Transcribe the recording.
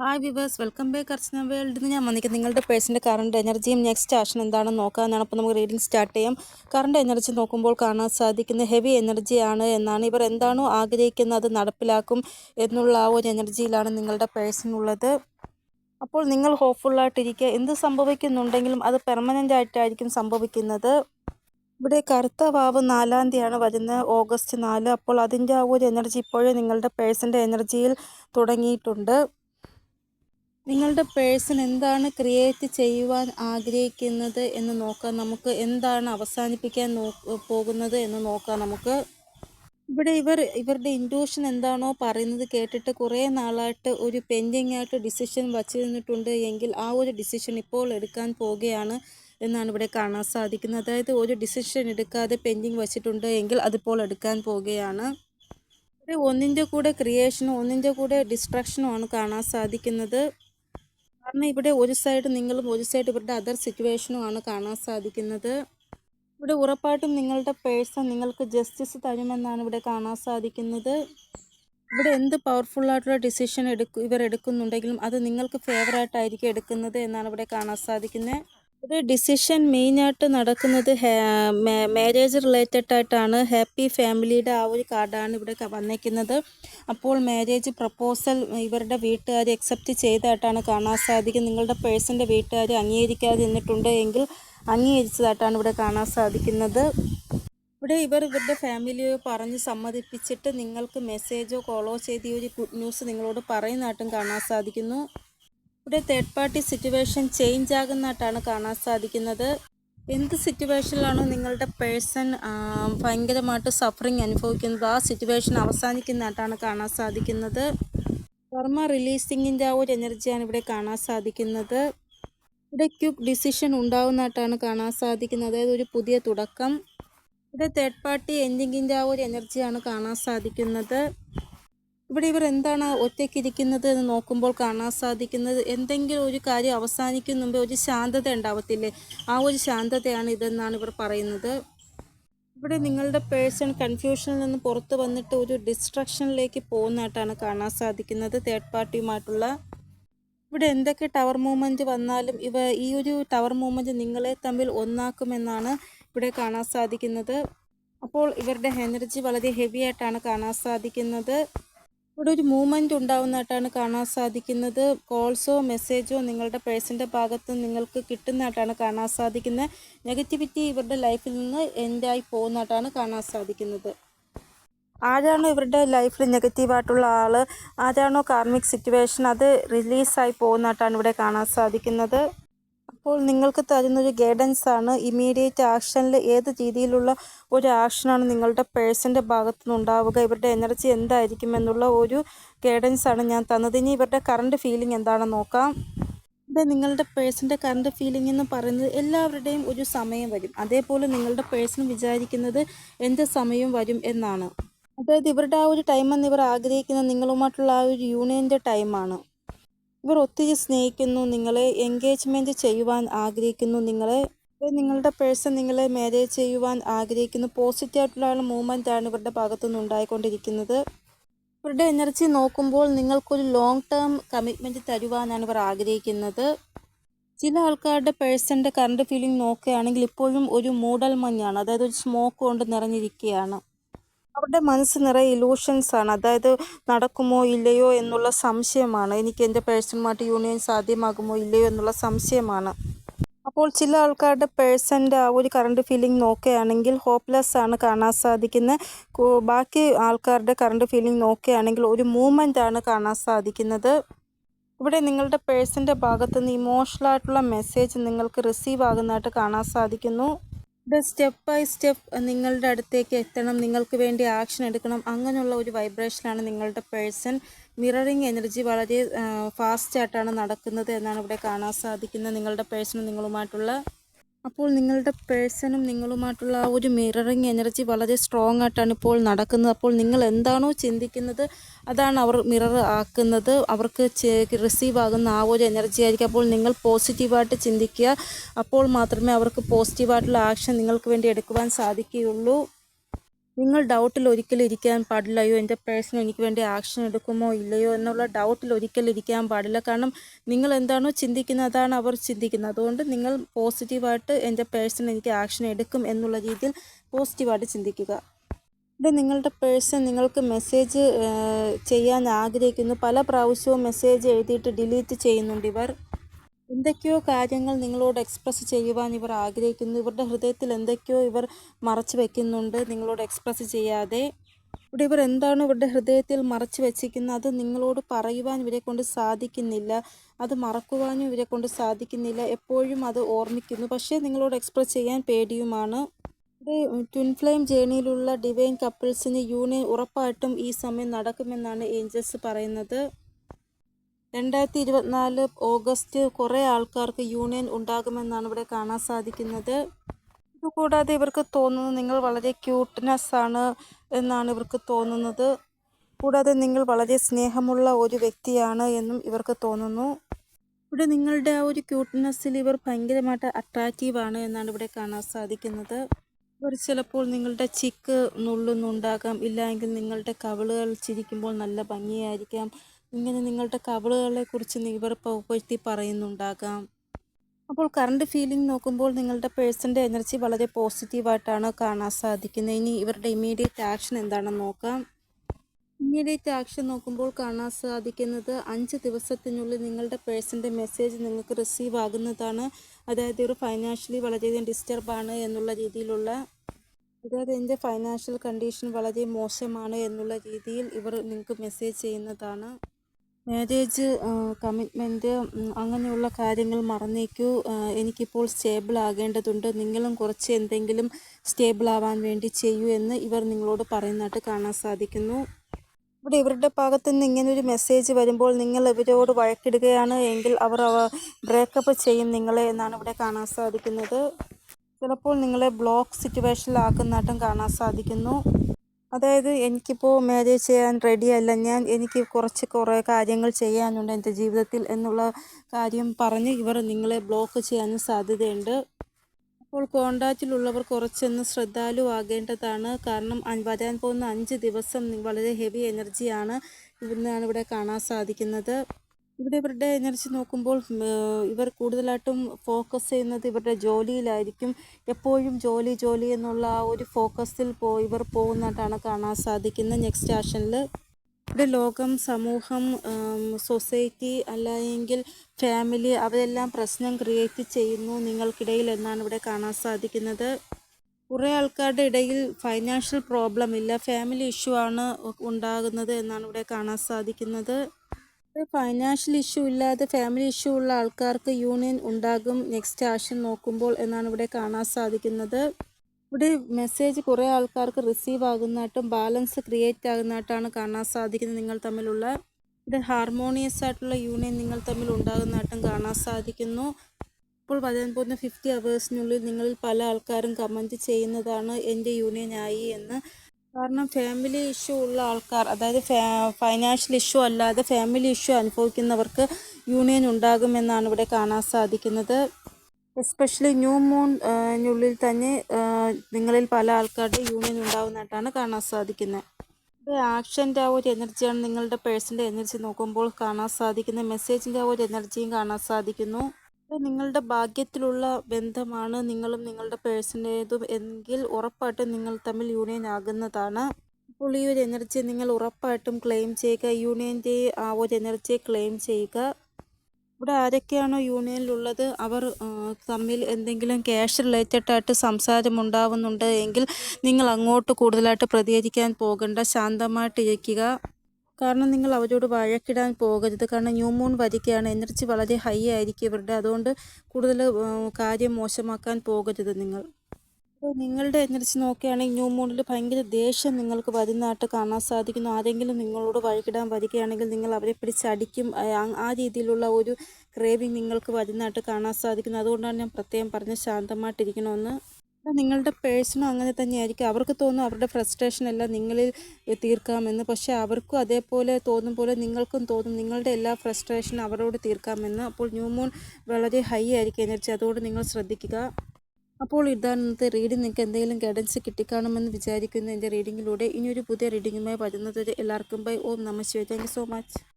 Hi viewers welcome back Archana വേൾഡിൽ ഞാൻ വന്നിരിക്കുന്നത് നിങ്ങളുടെ പേഴ്സിന്റെ കറണ്ട് എനർജിയും നെക്സ്റ്റ് ആക്ഷൻ എന്താണെന്ന് നോക്കാനാണ് അപ്പോൾ നമുക്ക് റീഡിംഗ് സ്റ്റാർട്ട് ചെയ്യാം. കറണ്ട് എനർജി നോക്കുമ്പോൾ കാണാൻ സാധിക്കുന്ന ഹെവി എനർജിയാണ് എന്നാണ് ഇവർ എന്താണോ ആഗ്രഹിക്കുന്നത് നടപ്പിലാക്കും എന്നുള്ള ആ ഒരു എനർജിയിലാണ് നിങ്ങളുടെ പേഴ്സിനുള്ളത് അപ്പോൾ നിങ്ങൾ ഹോപ്പ്ഫുള്ളായിട്ടിരിക്കുക എന്ത് സംഭവിക്കുന്നുണ്ടെങ്കിലും അത് പെർമനന്റ് ആയിട്ടായിരിക്കും സംഭവിക്കുന്നത്. ഇവിടെ കറുത്ത വാവ് നാലാം തീയതിയാണ് വരുന്നത് ഓഗസ്റ്റ് നാല്. അപ്പോൾ അതിന്റെ ആ ഒരു എനർജി ഇപ്പോഴേ നിങ്ങളുടെ പേഴ്സിന്റെ എനർജിയിൽ തുടങ്ങിയിട്ടുണ്ട്. നിങ്ങളുടെ പേഴ്സൺ എന്താണ് ക്രിയേറ്റ് ചെയ്യുവാൻ ആഗ്രഹിക്കുന്നത് എന്ന് നോക്കാം നമുക്ക് എന്താണ് അവസാനിപ്പിക്കാൻ പോകുന്നത് എന്ന് നോക്കാം നമുക്ക് ഇവിടെ ഇവർ ഇവരുടെ ഇൻഡ്യൂഷൻ എന്താണോ പറയുന്നത് കേട്ടിട്ട് കുറേ നാളായിട്ട് ഒരു പെൻഡിങ് ആയിട്ട് ഡിസിഷൻ വച്ചിരുന്നിട്ടുണ്ട് എങ്കിൽ ആ ഒരു ഡിസിഷൻ ഇപ്പോൾ എടുക്കാൻ പോവുകയാണ് എന്നാണ് ഇവിടെ കാണാൻ സാധിക്കുന്നത്. അതായത് ഒരു ഡിസിഷൻ എടുക്കാതെ പെൻഡിങ് വച്ചിട്ടുണ്ട് എങ്കിൽ അതിപ്പോൾ എടുക്കാൻ പോവുകയാണ് ഒന്നിന്റെ കൂടെ ക്രിയേഷനും ഒന്നിന്റെ കൂടെ ഡിസ്ട്രക്ഷനുമാണ് കാണാൻ സാധിക്കുന്നത്. കാരണം ഇവിടെ ഒരു സൈഡ് നിങ്ങളും ഒരു സൈഡ് ഇവരുടെ അതർ സിറ്റുവേഷനും ആണ് കാണാൻ സാധിക്കുന്നത്. ഇവിടെ ഉറപ്പായിട്ടും നിങ്ങളുടെ പേഴ്സൺ നിങ്ങൾക്ക് ജസ്റ്റിസ് തരുമെന്നാണ് ഇവിടെ കാണാൻ സാധിക്കുന്നത്. ഇവിടെ എന്ത് പവർഫുള്ളായിട്ടുള്ള ഡിസിഷൻ എടുക്കും ഇവർ എടുക്കുന്നുണ്ടെങ്കിലും അത് നിങ്ങൾക്ക് ഫേവറായിട്ടായിരിക്കും എടുക്കുന്നത് എന്നാണ് ഇവിടെ കാണാൻ സാധിക്കുന്നത്. ഇവിടെ ഡിസിഷൻ മെയിനായിട്ട് നടക്കുന്നത് മാരേജ് റിലേറ്റഡ് ആയിട്ടാണ്. ഹാപ്പി ഫാമിലിയുടെ ആ ഒരു കാർഡാണ് ഇവിടെ വന്നിരിക്കുന്നത് അപ്പോൾ മാരേജ് പ്രപ്പോസൽ ഇവരുടെ വീട്ടുകാർ അക്സെപ്റ്റ് ചെയ്തതായിട്ടാണ് കാണാൻ സാധിക്കുന്നത് നിങ്ങളുടെ പേഴ്സന്റെ വീട്ടുകാർ അംഗീകരിക്കാതെ നിന്നിട്ടുണ്ട് എങ്കിൽ അംഗീകരിച്ചതായിട്ടാണ് ഇവിടെ കാണാൻ സാധിക്കുന്നത്. ഇവിടെ ഇവർ ഇവരുടെ ഫാമിലിയെ പറഞ്ഞ് സമ്മതിപ്പിച്ചിട്ട് നിങ്ങൾക്ക് മെസ്സേജോ കോളോ ചെയ്ത് ഈ ഒരു ഗുഡ് ന്യൂസ് നിങ്ങളോട് പറയുന്നതായിട്ടും കാണാൻ സാധിക്കുന്നു. ഇവിടെ തേർഡ് പാർട്ടി സിറ്റുവേഷൻ ചേഞ്ച് ആകുന്നതായിട്ടാണ് കാണാൻ സാധിക്കുന്നത്. എന്ത് സിറ്റുവേഷനിലാണോ നിങ്ങളുടെ പേഴ്സൺ ഭയങ്കരമായിട്ട് സഫറിങ് അനുഭവിക്കുന്നത്. ആ സിറ്റുവേഷൻ അവസാനിക്കുന്നതായിട്ടാണ് കാണാൻ സാധിക്കുന്നത്. കർമ്മ റിലീസിങ്ങിന്റെ ആ ഒരു എനർജിയാണ് ഇവിടെ കാണാൻ സാധിക്കുന്നത്. ഇവിടെ ക്യുക്ക് ഡിസിഷൻ ഉണ്ടാവുന്നതായിട്ടാണ് കാണാൻ സാധിക്കുന്നത്. അതായത് ഒരു പുതിയ തുടക്കം. ഇവിടെ തേർഡ് പാർട്ടി എൻഡിങ്ങിന്റെ ആ ഒരു എനർജിയാണ് കാണാൻ സാധിക്കുന്നത്. ഇവിടെ ഇവർ എന്താണ് ഒറ്റയ്ക്കിരിക്കുന്നത് എന്ന് നോക്കുമ്പോൾ കാണാൻ സാധിക്കുന്നത്? എന്തെങ്കിലും ഒരു കാര്യം അവസാനിക്കും മുമ്പേ ഒരു ശാന്തത ഉണ്ടാവത്തില്ലേ? ആ ഒരു ശാന്തതയാണ് ഇതെന്നാണ് ഇവർ പറയുന്നത്. ഇവിടെ നിങ്ങളുടെ പേഴ്സൺ കൺഫ്യൂഷനിൽ നിന്ന് പുറത്ത് വന്നിട്ട് ഒരു ഡിസ്ട്രക്ഷനിലേക്ക് പോകുന്നതായിട്ടാണ് കാണാൻ സാധിക്കുന്നത് തേർഡ് പാർട്ടിയുമായിട്ടുള്ള. ഇവിടെ എന്തൊക്കെ ടവർ മൂവ്മെന്റ് വന്നാലും ഇവ ഈ ഒരു ടവർ മൂവ്മെന്റ് നിങ്ങളെ തമ്മിൽ ഒന്നാക്കുമെന്നാണ് ഇവിടെ കാണാൻ സാധിക്കുന്നത്. അപ്പോൾ ഇവരുടെ എനർജി വളരെ ഹെവി ആയിട്ടാണ് കാണാൻ സാധിക്കുന്നത്. ഇവിടെ ഒരു മൂവ്മെന്റ് ഉണ്ടാവുന്നതായിട്ടാണ് കാണാൻ സാധിക്കുന്നത്. കോൾസോ മെസ്സേജോ നിങ്ങളുടെ പേഴ്സന്റെ ഭാഗത്ത് നിങ്ങൾക്ക് കിട്ടുന്നതായിട്ടാണ് കാണാൻ സാധിക്കുന്നത്. നെഗറ്റിവിറ്റി ഇവരുടെ ലൈഫിൽ നിന്ന് എൻഡായി പോകുന്നതായിട്ടാണ് കാണാൻ സാധിക്കുന്നത്. ആരാണോ ഇവരുടെ ലൈഫിൽ നെഗറ്റീവായിട്ടുള്ള ആൾ ആരാണോ കാർമിക് സിറ്റുവേഷൻ അത് റിലീസായി പോകുന്നതായിട്ടാണ് ഇവിടെ കാണാൻ സാധിക്കുന്നത്. അപ്പോൾ നിങ്ങൾക്ക് തരുന്നൊരു ഗൈഡൻസ് ആണ് ഇമീഡിയറ്റ് ആക്ഷനിൽ ഏത് രീതിയിലുള്ള ഒരു ആക്ഷനാണ് നിങ്ങളുടെ പേഴ്സന്റെ ഭാഗത്തു നിന്നുണ്ടാവുക ഇവരുടെ എനർജി എന്തായിരിക്കും എന്നുള്ള ഒരു ഗൈഡൻസ് ആണ് ഞാൻ തന്നത്. ഇനി ഇവരുടെ കറണ്ട് ഫീലിംഗ് എന്താണെന്ന് നോക്കാം. ഇവിടെ നിങ്ങളുടെ പേഴ്സന്റെ കറണ്ട് ഫീലിംഗ് എന്ന് പറയുന്നത് എല്ലാവരുടെയും ഒരു സമയം വരും. അതേപോലെ നിങ്ങളുടെ പേഴ്സൺ വിചാരിക്കുന്നത് എന്ത് സമയം വരും എന്നാണ്. അതായത് ഇവരുടെ ആ ഒരു ടൈം എന്ന് ഇവർ ആഗ്രഹിക്കുന്നത് നിങ്ങളുമായിട്ടുള്ള ആ ഒരു യൂണിയന്റെ ടൈമാണ് ഇവർ ഒത്തിരി സ്നേഹിക്കുന്നു നിങ്ങളെ എൻഗേജ്മെന്റ് ചെയ്യുവാൻ ആഗ്രഹിക്കുന്നു നിങ്ങളെ നിങ്ങളുടെ പേഴ്സൺ നിങ്ങളെ മാരേജ് ചെയ്യുവാൻ ആഗ്രഹിക്കുന്നു. പോസിറ്റീവായിട്ടുള്ള മൂവ്മെന്റ് ആണ് ഇവരുടെ ഭാഗത്തു നിന്ന് ഉണ്ടായിക്കൊണ്ടിരിക്കുന്നത്. ഇവരുടെ എനർജി നോക്കുമ്പോൾ നിങ്ങൾക്കൊരു ലോങ് ടേം കമ്മിറ്റ്മെന്റ് തരുവാനാണ് ഇവർ ആഗ്രഹിക്കുന്നത്. ചില ആൾക്കാരുടെ പേഴ്സന്റെ കറണ്ട് ഫീലിംഗ് നോക്കുകയാണെങ്കിൽ ഇപ്പോഴും ഒരു മൂടൽ മഞ്ഞാണ് അതായത് ഒരു സ്മോക്ക് കൊണ്ട് നിറഞ്ഞിരിക്കുകയാണ്. അവരുടെ മനസ്സ് നിറയെ ഇലൂഷൻസാണ് അതായത് നടക്കുമോ ഇല്ലയോ എന്നുള്ള സംശയമാണ്. എനിക്ക് എന്റെ പേഴ്സണുമായിട്ട് യൂണിയൻ സാധ്യമാകുമോ ഇല്ലയോ എന്നുള്ള സംശയമാണ്. അപ്പോൾ ചില ആൾക്കാരുടെ പേഴ്സന്റെ ആ ഒരു കറണ്ട് ഫീലിംഗ് നോക്കുകയാണെങ്കിൽ ഹോപ്പ്ലെസ് ആണ് കാണാൻ സാധിക്കുന്നത്. ബാക്കി ആൾക്കാരുടെ കറണ്ട് ഫീലിംഗ് നോക്കുകയാണെങ്കിൽ ഒരു മൂവ്മെന്റ് ആണ് കാണാൻ സാധിക്കുന്നത്. ഇവിടെ നിങ്ങളുടെ പേഴ്സന്റെ ഭാഗത്തുനിന്ന് ഇമോഷണൽ ആയിട്ടുള്ള മെസ്സേജ് നിങ്ങൾക്ക് റിസീവ് ആകുന്നതായിട്ട് കാണാൻ സാധിക്കുന്നു. ഇവിടെ സ്റ്റെപ്പ് ബൈ സ്റ്റെപ്പ് നിങ്ങളുടെ അടുത്തേക്ക് എത്തണം നിങ്ങൾക്ക് വേണ്ടി ആക്ഷൻ എടുക്കണം അങ്ങനെയുള്ള ഒരു വൈബ്രേഷനാണ് നിങ്ങളുടെ പേഴ്സൺ മിററിങ് എനർജി വളരെ ഫാസ്റ്റായിട്ടാണ് നടക്കുന്നത് എന്നാണ് ഇവിടെ കാണാൻ സാധിക്കുന്നത്. നിങ്ങളുടെ പേഴ്സണും നിങ്ങളുമായിട്ടുള്ള അപ്പോൾ നിങ്ങളുടെ പേഴ്സണും നിങ്ങളുമായിട്ടുള്ള ആ ഒരു മിററിങ് എനർജി വളരെ സ്ട്രോങ് ആയിട്ടാണ് ഇപ്പോൾ നടക്കുന്നത്. അപ്പോൾ നിങ്ങൾ എന്താണോ ചിന്തിക്കുന്നത് അതാണ് അവർ മിറർ ആക്കുന്നത്. അവർക്ക് റിസീവ് ആകുന്ന ആ ഒരു എനർജി ആയിരിക്കും. അപ്പോൾ നിങ്ങൾ പോസിറ്റീവായിട്ട് ചിന്തിക്കുക. അപ്പോൾ മാത്രമേ അവർക്ക് പോസിറ്റീവായിട്ടുള്ള ആക്ഷൻ നിങ്ങൾക്ക് വേണ്ടി എടുക്കുവാൻ സാധിക്കുകയുള്ളൂ. നിങ്ങൾ ഡൗട്ടിൽ ഒരിക്കലും ഇരിക്കാൻ പാടില്ല. അയ്യോ എന്റെ പേഴ്സൺ എനിക്ക് വേണ്ടി ആക്ഷൻ എടുക്കുമോ ഇല്ലയോ എന്നുള്ള ഡൗട്ടിൽ ഒരിക്കലും ഇരിക്കാൻ പാടില്ല. കാരണം നിങ്ങൾ എന്താണോ ചിന്തിക്കുന്നത് അതാണ് അവർ ചിന്തിക്കുന്നത്. അതുകൊണ്ട് നിങ്ങൾ പോസിറ്റീവായിട്ട് എന്റെ പേഴ്സൺ എനിക്ക് ആക്ഷൻ എടുക്കും എന്നുള്ള രീതിയിൽ പോസിറ്റീവായിട്ട് ചിന്തിക്കുക. ഇവിടെ നിങ്ങളുടെ പേഴ്സൺ നിങ്ങൾക്ക് മെസ്സേജ് ചെയ്യാൻ ആഗ്രഹിക്കുന്നു. പല പ്രാവശ്യവും മെസ്സേജ് എഴുതിയിട്ട് ഡിലീറ്റ് ചെയ്യുന്നുണ്ട് ഇവർ. എന്തൊക്കെയോ കാര്യങ്ങൾ നിങ്ങളോട് എക്സ്പ്രസ് ചെയ്യുവാൻ ഇവർ ആഗ്രഹിക്കുന്നു. ഇവരുടെ ഹൃദയത്തിൽ എന്തൊക്കെയോ ഇവർ മറച്ചു വെക്കുന്നുണ്ട്. നിങ്ങളോട് എക്സ്പ്രസ് ചെയ്യാതെ. ഇവിടെ ഇവർ എന്താണ് ഇവരുടെ ഹൃദയത്തിൽ മറച്ചു വെച്ചിരിക്കുന്നത്. അത് നിങ്ങളോട് പറയുവാൻ ഇവരെ കൊണ്ട് സാധിക്കുന്നില്ല. അത് മറക്കുവാനും ഇവരെ കൊണ്ട് സാധിക്കുന്നില്ല. എപ്പോഴും അത് ഓർമ്മിക്കുന്നു. പക്ഷേ നിങ്ങളോട് എക്സ്പ്രസ് ചെയ്യാൻ പേടിയുമാണ്. ട്വിൻ ഫ്ലെയിം ജേണിയിലുള്ള ഡിവൈൻ കപ്പിൾസിന് യൂണിയൻ ഉറപ്പായിട്ടും ഈ സമയം നടക്കുമെന്നാണ് ഏഞ്ചൽസ് പറയുന്നത്. രണ്ടായിരത്തി ഇരുപത്തിനാല് ഓഗസ്റ്റ് കുറേ ആൾക്കാർക്ക് യൂണിയൻ ഉണ്ടാകുമെന്നാണ് ഇവിടെ കാണാൻ സാധിക്കുന്നത്. ഇതുകൂടാതെ ഇവർക്ക് തോന്നുന്നത് നിങ്ങൾ വളരെ ക്യൂട്ട്നെസ് ആണ് എന്നാണ് ഇവർക്ക് തോന്നുന്നത്. കൂടാതെ നിങ്ങൾ വളരെ സ്നേഹമുള്ള ഒരു വ്യക്തിയാണ് എന്നും ഇവർക്ക് തോന്നുന്നു. ഇവിടെ നിങ്ങളുടെ ആ ഒരു ക്യൂട്ട്നെസ്സിൽ ഇവർ ഭയങ്കരമായിട്ട് ആണ് എന്നാണ് ഇവിടെ കാണാൻ സാധിക്കുന്നത്. ഇവർ ചിലപ്പോൾ നിങ്ങളുടെ ചിക്ക് നുള്ളുന്നുണ്ടാകാം. ഇല്ലെങ്കിൽ നിങ്ങളുടെ കവിളുകൾ ചിരിക്കുമ്പോൾ നല്ല ഭംഗിയായിരിക്കാം. ഇങ്ങനെ നിങ്ങളുടെ കബളുകളെ കുറിച്ച് ഇവർ പുകഴ്ത്തി പറയുന്നുണ്ടാകാം. അപ്പോൾ കറണ്ട് ഫീലിംഗ് നോക്കുമ്പോൾ നിങ്ങളുടെ പേഴ്സന്റെ എനർജി വളരെ പോസിറ്റീവായിട്ടാണ് കാണാൻ സാധിക്കുന്നത്. ഇനി ഇവരുടെ ഇമ്മീഡിയറ്റ് ആക്ഷൻ എന്താണെന്ന് നോക്കാം. ഇമ്മീഡിയറ്റ് ആക്ഷൻ നോക്കുമ്പോൾ കാണാൻ സാധിക്കുന്നത് അഞ്ച് ദിവസത്തിനുള്ളിൽ നിങ്ങളുടെ പേഴ്സന്റെ മെസ്സേജ് നിങ്ങൾക്ക് റിസീവ് ആകുന്നതാണ്. അതായത് ഒരു ഫൈനാൻഷ്യലി വളരെയധികം ഡിസ്റ്റർബാണ് എന്നുള്ള രീതിയിലുള്ള അതായത് എന്റെ ഫൈനാൻഷ്യൽ കണ്ടീഷൻ വളരെ മോശമാണ് എന്നുള്ള രീതിയിൽ ഇവർ നിങ്ങൾക്ക് മെസ്സേജ് ചെയ്യുന്നതാണ്. മാരേജ് കമ്മിറ്റ്മെന്റ് അങ്ങനെയുള്ള കാര്യങ്ങൾ മറന്നേക്കൂ. എനിക്കിപ്പോൾ സ്റ്റേബിൾ ആകേണ്ടതുണ്ട്. നിങ്ങളും കുറച്ച് എന്തെങ്കിലും സ്റ്റേബിൾ ആവാൻ വേണ്ടി ചെയ്യൂ എന്ന് ഇവർ നിങ്ങളോട് പറയുന്നതായിട്ട് കാണാൻ സാധിക്കുന്നു. ഇവിടെ ഇവരുടെ ഭാഗത്ത് നിന്ന് ഇങ്ങനൊരു മെസ്സേജ് വരുമ്പോൾ നിങ്ങൾ ഇവരോട് വഴക്കിടുകയാണ് എങ്കിൽ അവർ അവ ബ്രേക്കപ്പ് ചെയ്യും നിങ്ങളെ എന്നാണ് ഇവിടെ കാണാൻ സാധിക്കുന്നത്. ചിലപ്പോൾ നിങ്ങളെ ബ്ലോക്ക് സിറ്റുവേഷനിലാക്കുന്നതായിട്ടും കാണാൻ സാധിക്കുന്നു. അതായത് എനിക്കിപ്പോൾ മാരേജ് ചെയ്യാൻ റെഡിയല്ല ഞാൻ എനിക്ക് കുറച്ച് കുറേ കാര്യങ്ങൾ ചെയ്യാനുണ്ട് എന്റെ ജീവിതത്തിൽ എന്നുള്ള കാര്യം പറഞ്ഞ് ഇവർ നിങ്ങളെ ബ്ലോക്ക് ചെയ്യാനും സാധ്യതയുണ്ട്. അപ്പോൾ കോണ്ടാക്റ്റിലുള്ളവർ കുറച്ചൊന്ന് ശ്രദ്ധാലുവാകേണ്ടതാണ്. കാരണം വരാൻ പോകുന്ന അഞ്ച് ദിവസം വളരെ ഹെവി എനർജിയാണ് ഇവിടുന്നാണ് ഇവിടെ കാണാൻ സാധിക്കുന്നത്. ഇവിടെ ഇവരുടെ എനർജി നോക്കുമ്പോൾ ഇവർ കൂടുതലായിട്ടും ഫോക്കസ് ചെയ്യുന്നത് ഇവരുടെ ജോലിയിലായിരിക്കും. എപ്പോഴും ജോലി ജോലി എന്നുള്ള ആ ഒരു ഫോക്കസിൽ പോ ഇവർ പോകുന്നതായിട്ടാണ് കാണാൻ സാധിക്കുന്നത്. നെക്സ്റ്റ് ആഷനിൽ ഇവിടെ ലോകം സമൂഹം സൊസൈറ്റി അല്ലെങ്കിൽ ഫാമിലി അവരെല്ലാം പ്രശ്നം ക്രിയേറ്റ് ചെയ്യുന്നു. നിങ്ങൾക്കിടയിൽ എന്നാണ് ഇവിടെ കാണാൻ സാധിക്കുന്നത്. കുറേ ആൾക്കാരുടെ ഇടയിൽ ഫൈനാൻഷ്യൽ പ്രോബ്ലം ഇല്ല. ഫാമിലി ഇഷ്യൂ ആണ് ഉണ്ടാകുന്നത് എന്നാണ് ഇവിടെ കാണാൻ സാധിക്കുന്നത്. ഫൈനാൻഷ്യൽ ഇഷ്യൂ ഇല്ലാതെ ഫാമിലി ഇഷ്യൂ ഉള്ള ആൾക്കാർക്ക് യൂണിയൻ ഉണ്ടാകും നെക്സ്റ്റ് ആഷൻ നോക്കുമ്പോൾ എന്നാണ് ഇവിടെ കാണാൻ സാധിക്കുന്നത്. ഇവിടെ മെസ്സേജ് കുറേ ആൾക്കാർക്ക് റിസീവ് ആകുന്നതായിട്ടും ബാലൻസ് ക്രിയേറ്റ് ആകുന്നതായിട്ടാണ് കാണാൻ സാധിക്കുന്നത് നിങ്ങൾ തമ്മിലുള്ള. ഇവിടെ ഹാർമോണിയസ് ആയിട്ടുള്ള യൂണിയൻ നിങ്ങൾ തമ്മിൽ ഉണ്ടാകുന്നതായിട്ടും കാണാൻ സാധിക്കുന്നു. ഇപ്പോൾ പതിനൊന്ന് പോകുന്ന ഫിഫ്റ്റി അവേഴ്സിനുള്ളിൽ നിങ്ങളിൽ പല ആൾക്കാരും കമന്റ് ചെയ്യുന്നതാണ് എന്റെ യൂണിയൻ ആയി എന്ന്. കാരണം ഫാമിലി ഇഷ്യൂ ഉള്ള ആൾക്കാർ അതായത് ഫൈനാൻഷ്യൽ ഇഷ്യൂ അല്ലാതെ ഫാമിലി ഇഷ്യൂ അനുഭവിക്കുന്നവർക്ക് യൂണിയൻ ഉണ്ടാകുമെന്നാണ് ഇവിടെ കാണാൻ സാധിക്കുന്നത്. എസ്പെഷ്യലി ന്യൂ മൂണിനുള്ളിൽ തന്നെ നിങ്ങളിൽ പല ആൾക്കാരുടെ യൂണിയൻ ഉണ്ടാകുന്നതായിട്ടാണ് കാണാൻ സാധിക്കുന്നത്. ആക്ഷന്റെ ആ ഒരു എനർജിയാണ് നിങ്ങളുടെ പേഴ്സന്റെ എനർജി നോക്കുമ്പോൾ കാണാൻ സാധിക്കുന്നത്. മെസ്സേജിന്റെ ആ ഒരു എനർജിയും കാണാൻ സാധിക്കുന്നു. നിങ്ങളുടെ ഭാഗ്യത്തിലുള്ള ബന്ധമാണ്. നിങ്ങളും നിങ്ങളുടെ പേഴ്സണേതും എങ്കിൽ ഉറപ്പായിട്ടും നിങ്ങൾ തമ്മിൽ യൂണിയൻ ആകുന്നതാണ്. അപ്പോൾ ഈ ഒരു എനർജി നിങ്ങൾ ഉറപ്പായിട്ടും ക്ലെയിം ചെയ്യുക. യൂണിയന്റെ ആ ഒരു എനർജിയെ ക്ലെയിം ചെയ്യുക. ഇവിടെ ആരൊക്കെയാണോ യൂണിയനിലുള്ളത് അവർ തമ്മിൽ എന്തെങ്കിലും ക്യാഷ് റിലേറ്റഡ് ആയിട്ട് സംസാരം ഉണ്ടാവുന്നുണ്ട് എങ്കിൽ നിങ്ങൾ അങ്ങോട്ട് കൂടുതലായിട്ട് പ്രതികരിക്കാൻ പോകണ്ട. ശാന്തമായിട്ട് ഇരിക്കുക കാരണം നിങ്ങൾ അവരോട് വഴക്കിടാൻ പോകരുത്. കാരണം ന്യൂ മൂൺ വരികയാണ്. എനർജി വളരെ ഹൈ ആയിരിക്കും ഇവരുടെ. അതുകൊണ്ട് കൂടുതൽ കാര്യം മോശമാക്കാൻ പോകരുത് നിങ്ങൾ. അപ്പോൾ നിങ്ങളുടെ എനർജി നോക്കുകയാണെങ്കിൽ ന്യൂ മൂണിൽ ഭയങ്കര ദേഷ്യം നിങ്ങൾക്ക് വരുന്നതായിട്ട് കാണാൻ സാധിക്കുന്നു. ആരെങ്കിലും നിങ്ങളോട് വഴക്കിടാൻ വരികയാണെങ്കിൽ നിങ്ങൾ അവരെ പിടിച്ചടിക്കും ആ രീതിയിലുള്ള ഒരു ക്രേവിങ് നിങ്ങൾക്ക് വരുന്നതായിട്ട് കാണാൻ സാധിക്കുന്നു. അതുകൊണ്ടാണ് ഞാൻ പ്രത്യേകം പറഞ്ഞ് ശാന്തമായിട്ടിരിക്കണമെന്ന് നിങ്ങളുടെ പേഴ്സണും അങ്ങനെ തന്നെയായിരിക്കും. അവർക്ക് തോന്നും അവരുടെ ഫ്രസ്ട്രേഷൻ എല്ലാം നിങ്ങളിൽ തീർക്കാമെന്ന്. പക്ഷേ അവർക്കും അതേപോലെ തോന്നും പോലെ നിങ്ങൾക്കും തോന്നും നിങ്ങളുടെ എല്ലാ ഫ്രസ്ട്രേഷനും അവരോട് തീർക്കാമെന്ന്. അപ്പോൾ ന്യൂ മൂൺ വളരെ ഹൈ ആയിരിക്കും എനർജി അതുകൊണ്ട് നിങ്ങൾ ശ്രദ്ധിക്കുക. അപ്പോൾ ഇതാണ് റീഡിംഗ് നിങ്ങൾക്ക് എന്തെങ്കിലും ഗൈഡൻസ് കിട്ടിക്കാണുമെന്ന് വിചാരിക്കുന്നു എന്റെ റീഡിങ്ങിലൂടെ ഇനിയൊരു പുതിയ റീഡിങ്ങുമായി വരുന്നത് എല്ലാവർക്കും ബൈ ഓം നമ ശിവ താങ്ക് സോ മച്ച്